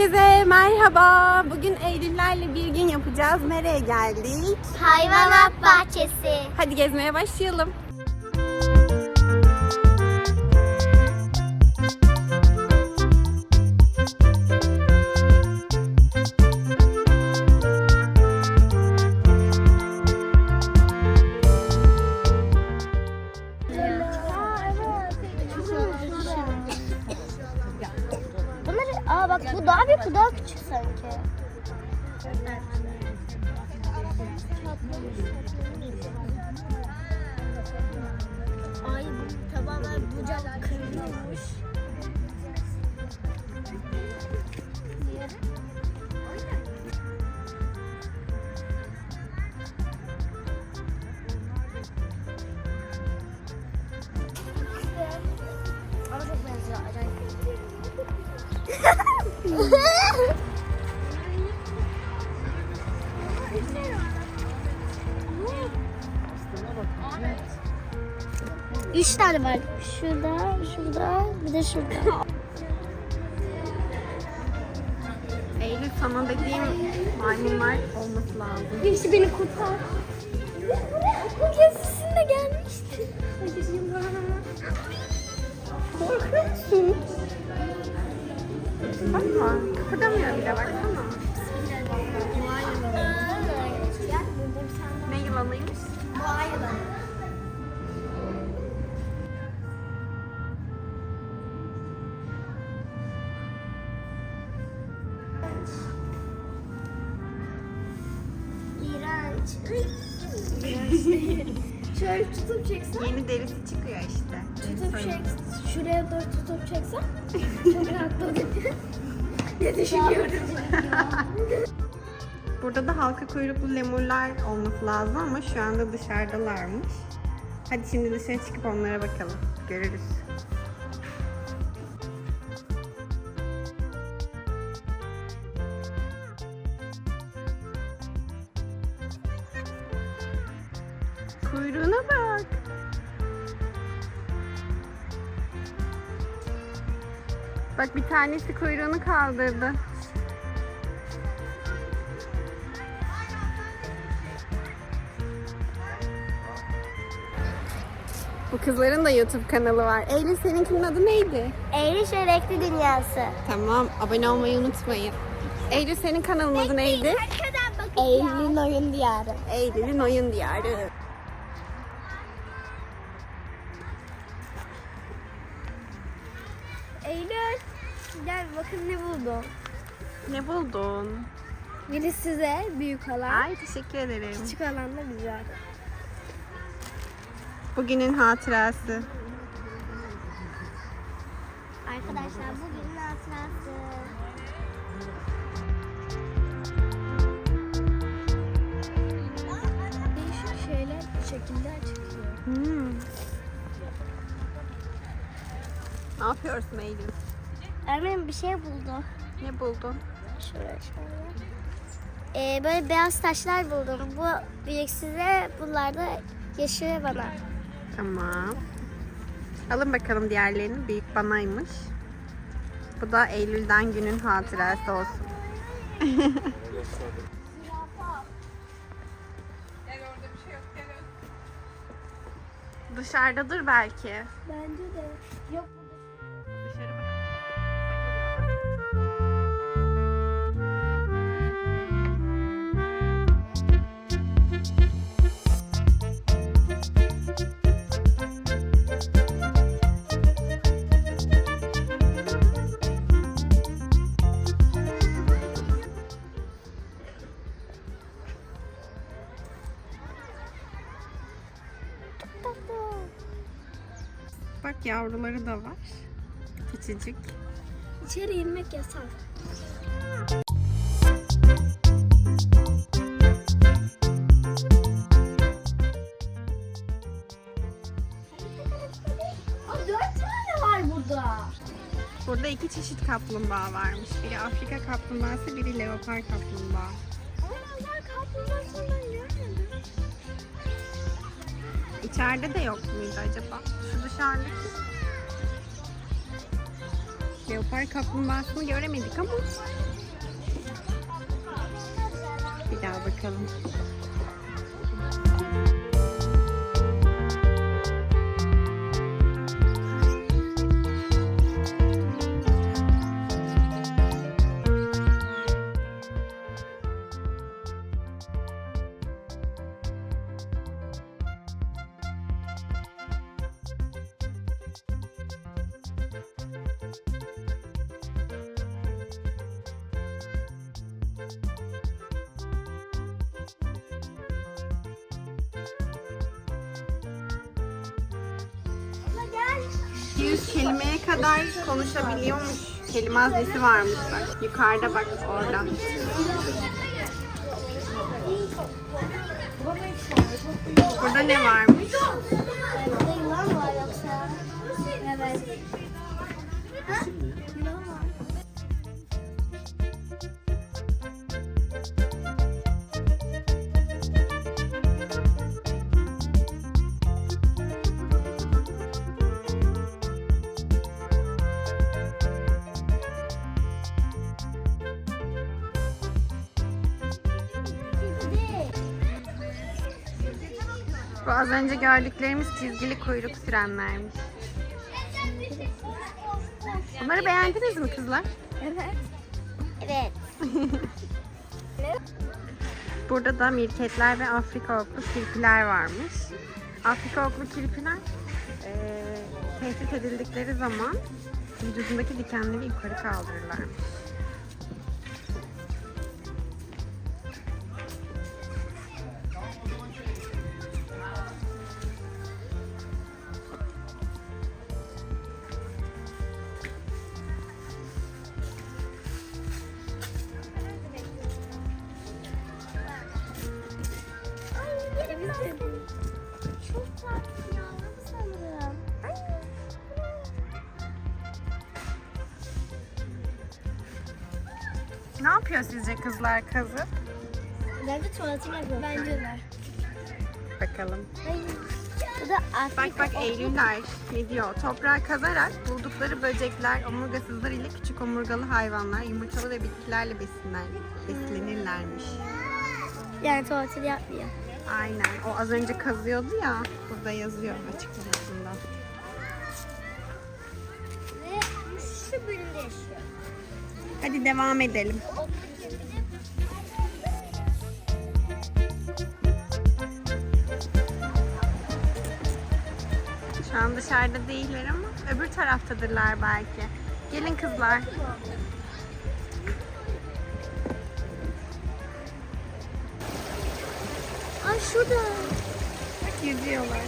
Herkese merhaba. Bugün Eylüllerle bir gün yapacağız. Nereye geldik? Hayvanat bahçesi. Hadi gezmeye başlayalım. Üç tane var. Şurada, şurada, bir de şurada. Eylül sana dediğim maymunlar olması lazım. Birisi beni kurtar. Okul gezisinde gelmişti. Korkunçsun. Bakma. Kıpırdamıyor bile baksana. Ne yılanıymış? İğrenç. Şöyle tutup çeksen. Yeni derisi çıkıyor işte. Tutup çek. Şuraya doğru tutup çeksen. Çok rahatladım. ne düşünüyorum? Burada da halka kuyruklu lemurlar olması lazım ama şu anda dışarıdalarmış. Hadi şimdi dışarı çıkıp onlara bakalım. Görürüz. Kuyruğuna bak. Bak bir tanesi kuyruğunu kaldırdı. Bu kızların da YouTube kanalı var. Eylül seninkinin adı neydi? Eğri renkli dünyası. Tamam, abone olmayı unutmayın. Eylül senin kanalın adı neydi? Eylül'ün oyun diyarı. Eylül'ün oyun diyarı. Ne buldum. Ne buldun? Biri size büyük alan. Ay teşekkür ederim. Küçük alan da güzel. Bugünün hatırası. Arkadaşlar bugünün hatırası. Değişik şeyler, şekiller çıkıyor. Hmm. Ne yapıyorsun Eylül? Ermen bir şey buldu. Ne buldun? Şuraya şöyle. Ee, böyle beyaz taşlar buldum. Bu büyük size, bunlar da yeşil bana. Tamam. Alın bakalım diğerlerini. Büyük banaymış. Bu da Eylül'den günün hatırası olsun. Dışarıdadır belki. Bence de. Yok yavruları da var. Küçücük. İçeri girmek yasak. Burada. İki çeşit kaplumbağa varmış. Biri Afrika kaplumbağası, biri leopar kaplumbağa. Ama ben kaplumbağa falan görmedim. İçeride de yok muydu acaba? Şu dışarıdaki. Leopar kaplumbağasını göremedik ama bir daha bakalım. 200 kelimeye kadar konuşabiliyormuş. Kelime haznesi varmış bak. Yukarıda bak orada. Burada ne varmış? Bu az önce gördüklerimiz çizgili kuyruk sürenlermiş. Bunları beğendiniz mi kızlar? Evet. Evet. Burada da mirketler ve Afrika oklu kirpiler varmış. Afrika oklu kirpiler eee tehdit edildikleri zaman vücudundaki dikenleri yukarı kaldırırlarmış. Ne yapıyor sizce kızlar kazı? Bence tuvaletini yapıyor. Bence. Bakalım. Bu da Bak bak Eylüller ne diyor? Toprağı kazarak buldukları böcekler, omurgasızlar ile küçük omurgalı hayvanlar yumurtalı ve bitkilerle besinler, beslenirlermiş. Yani tuvaletini yapmıyor. Aynen. O az önce kazıyordu ya. Burada yazıyor açıklamasında. Ve şu bölümde yaşıyor. Hadi devam edelim. Şu an dışarıda değiller ama öbür taraftadırlar belki. Gelin kızlar. Ay şurada. Bak yüzüyorlar.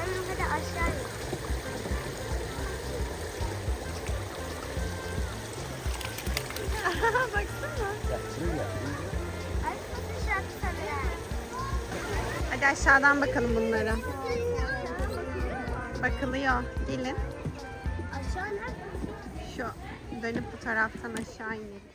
Anne hadi aşağı Baksana. Hadi aşağıdan bakalım bunlara. Bakılıyor. Gelin. Aşağı nerede? Şu dönüp bu taraftan aşağı inelim.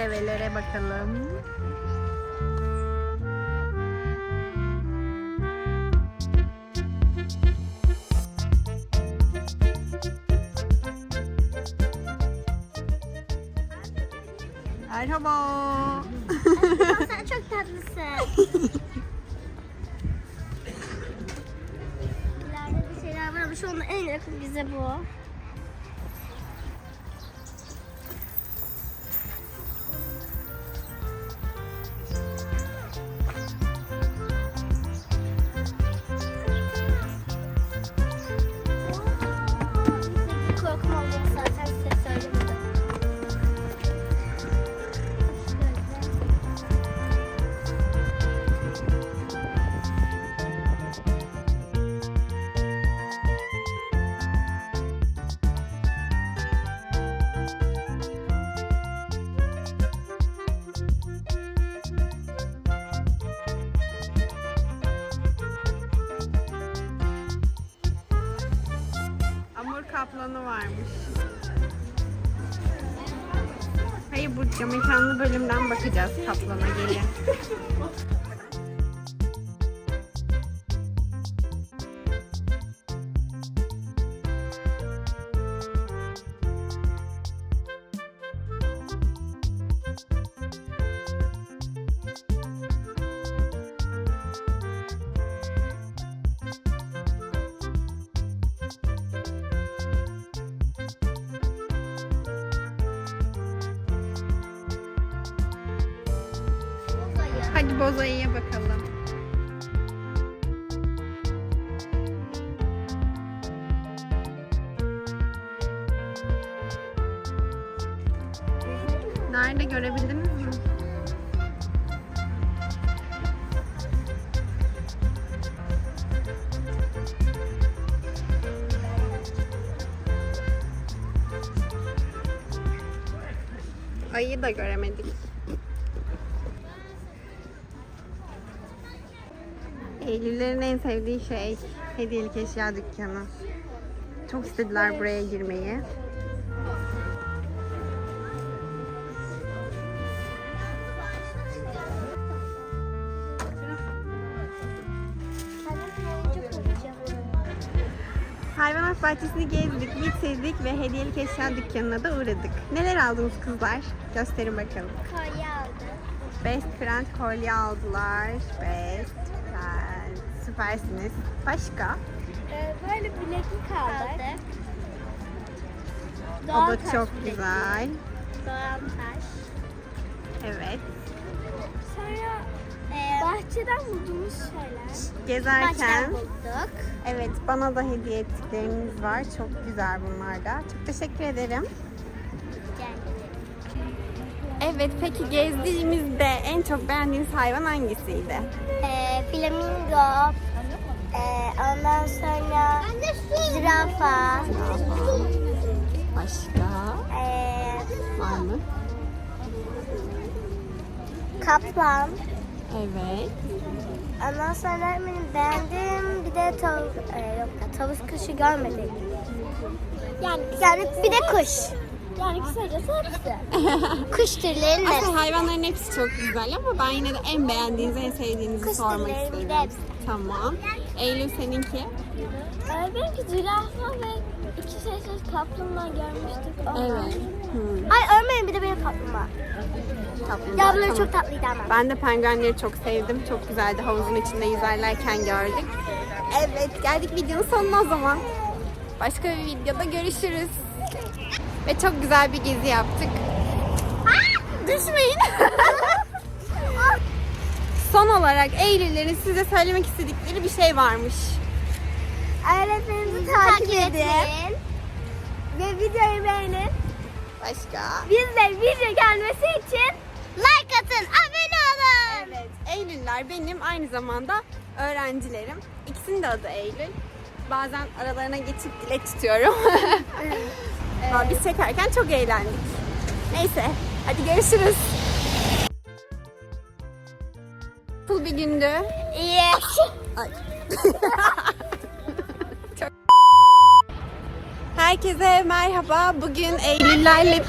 develere bakalım. Merhaba. Sen çok tatlısın. İleride bir şeyler var ama şu anda en yakın bize bu. Kaplanı varmış. Hayır Burcu mekanlı bölümden bakacağız kaplana gelin. Hadi bozayıya bakalım. Nerede görebildiniz mi? Ayı da göremedik. Eylüllerin en sevdiği şey hediyelik eşya dükkanı. Çok istediler buraya girmeyi. Hayvanat bahçesini gezdik, bitirdik ve hediyelik eşya dükkanına da uğradık. Neler aldınız kızlar? Gösterin bakalım. Kolye aldım. Best Friend kolye aldılar. Best Friend. Süpersiniz. Başka? Ee, böyle bileklik aldık. o da çok güzel. Doğan taş. Evet. Sonra bahçeden bulduğumuz şeyler. Gezerken Bahçeden bulduk. evet bana da hediye ettikleriniz var. Çok güzel bunlar da. Çok teşekkür ederim. Evet peki gezdiğimizde en çok beğendiğiniz hayvan hangisiydi? Ee, flamingo. Ee, ondan sonra zürafa. Başka Ee, var mı? kaplan. Evet. Ondan sonra benim beğendiğim bir de tavuk, e, yok tavus kuşu görmedik. Yani, yani bir de kuş. Yani kısacası hepsi. kuş türlerinin hepsi. Aslında hayvanların hepsi çok güzel ama ben yine de en beğendiğiniz, en sevdiğinizi Kuş sormak türleri bir de istedim. hepsi. Tamam. Eylül seninki? Ee, benimki zürafa ve iki çeşit kaplumbağa görmüştük. Evet. Hmm. Ay örmeyin bir de benim kaplumbağa. Kaplumbağa, Yavruları tamam. çok tatlıydı ama. Ben de penguenleri çok sevdim. Çok güzeldi. Havuzun içinde yüzerlerken gördük. Evet geldik videonun sonuna o zaman. Başka bir videoda görüşürüz. Ve çok güzel bir gezi yaptık. Düşmeyin. Son olarak Eylül'lerin size söylemek istedikleri bir şey varmış. Öğretmeninizi takip edin. Ve videoyu beğenin. Başka? Biz de video gelmesi için like atın, abone olun. Evet, Eylüller benim aynı zamanda öğrencilerim. İkisinin de adı Eylül. Bazen aralarına geçip dilek tutuyorum. Ama Biz çekerken çok eğlendik. Neyse, hadi görüşürüz. Nasıl bir gündü? İyi. Ay. Herkese merhaba. Bugün Eylüllerle...